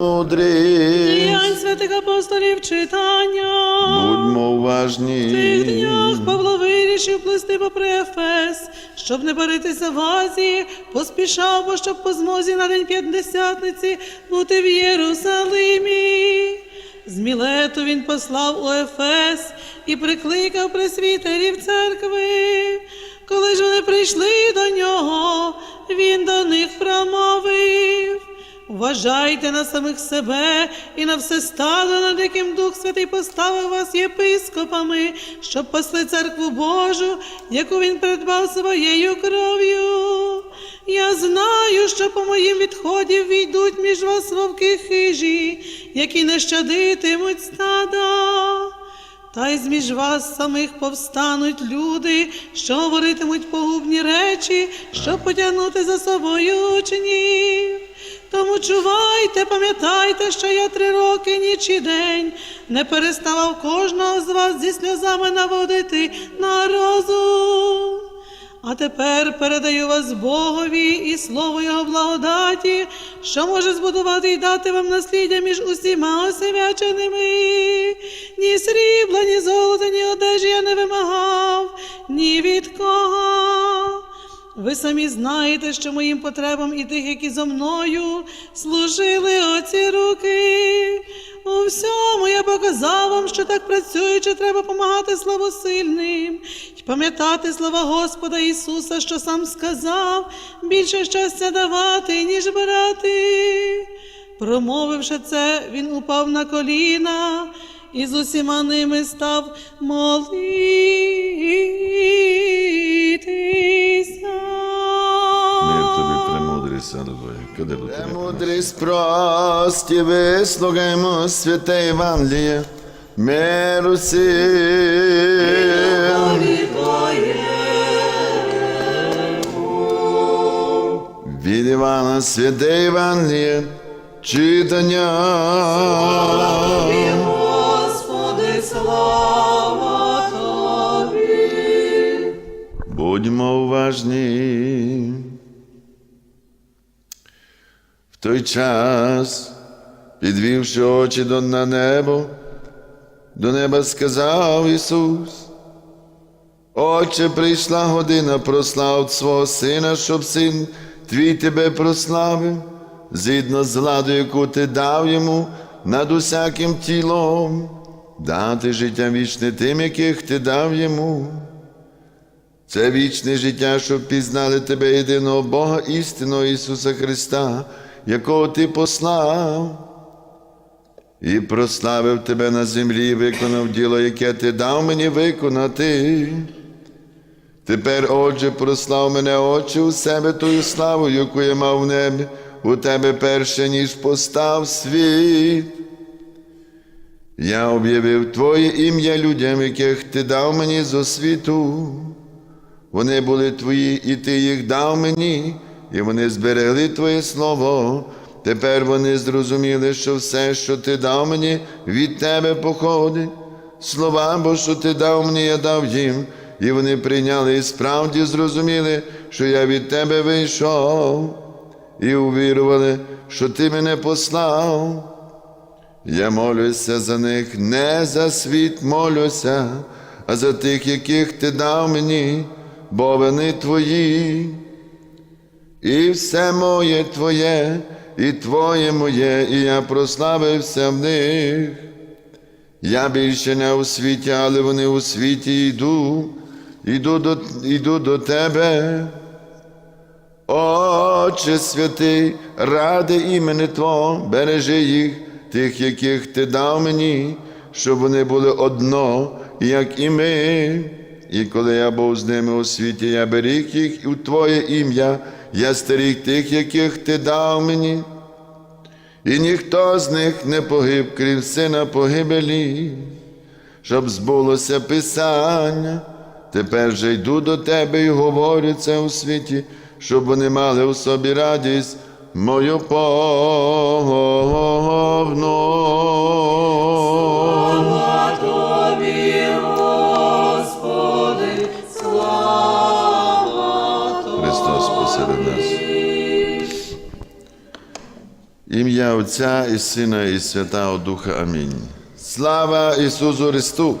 мудрість. Діянь святих апостолів читання. Будьмо В уважні. тих днях Павло вирішив плисти попри Ефес, щоб не баритися в Азії, поспішав, бо щоб по змозі на день п'ятдесятниці бути в Єрусалимі. З Мілету він послав у Ефес і прикликав пресвітерів церкви. Коли ж вони прийшли до нього, він до них промовив. Вважайте на самих себе і на все стадо, над яким Дух Святий поставив вас єпископами, щоб пасли церкву Божу, яку він придбав своєю кров'ю. Я знаю, що по моїм відході війдуть між вас вовки хижі, які не щадитимуть стада. Та й зміж вас самих повстануть люди, що говоритимуть погубні речі, щоб потягнути за собою учнів. Тому чувайте, пам'ятайте, що я три роки ніч і день не переставав кожного з вас зі сльозами наводити на розум. А тепер передаю вас Богові і слово Його благодаті, що може збудувати і дати вам насліддя між усіма освяченими. Ні срібла, ні золота, ні одежі я не вимагав, ні від кого. Ви самі знаєте, що моїм потребам і тих, які зо мною служили оці руки. У всьому я показав вам, що так працюючи, треба помагати слабосильним і пам'ятати слова Господа Ісуса, що сам сказав, більше щастя давати, ніж брати. Промовивши це, він упав на коліна і з усіма ними став молитися. Тобі премудрість, Аллилуйя. Куди до тебе? Премудрість прості, вислухаймо святе Євангеліє. Миру всім. Від Івана святе Євангеліє. Читання. Господи, слава Тобі. Будьмо уважні. Той час, підвівши очі до на небо, до неба сказав Ісус. Отче, прийшла година прослав свого сина, щоб син твій тебе прославив, згідно з владою, яку ти дав йому над усяким тілом, дати життя вічне тим, яких ти дав йому. Це вічне життя, щоб пізнали тебе єдиного Бога, істинного Ісуса Христа, якого Ти послав, і прославив тебе на землі, виконав діло, яке ти дав мені виконати. Тепер, отже, прослав мене, Отче, у себе тою славою, яку я мав в небі, у тебе перше, ніж постав світ. Я об'явив Твоє ім'я людям, яких ти дав мені з освіту. Вони були твої, і ти їх дав мені, і вони зберегли Твоє Слово. Тепер вони зрозуміли, що все, що ти дав мені, від тебе походить. Слова, бо що ти дав мені, я дав їм, і вони прийняли і справді зрозуміли, що я від тебе вийшов, і увірували, що ти мене послав. Я молюся за них, не за світ молюся, а за тих, яких ти дав мені, бо вони твої. І все моє Твоє, і Твоє моє, і я прославився в них. Я більше не у світі, але вони у світі йду, йду до, йду до Тебе. Отче святий, ради імені Твого, бережи їх, тих, яких Ти дав мені, щоб вони були одно, як і ми. І коли я був з ними у світі, я беріг їх у Твоє ім'я, я стеріг тих, яких Ти дав мені. І ніхто з них не погиб, крім сина погибелі, щоб збулося Писання. Тепер же йду до тебе і говорю це у світі, щоб вони мали у собі радість мою повну. Посеред нас. Ім'я Отця і Сина, і Святого Духа. Амінь. Слава Ісусу Христу!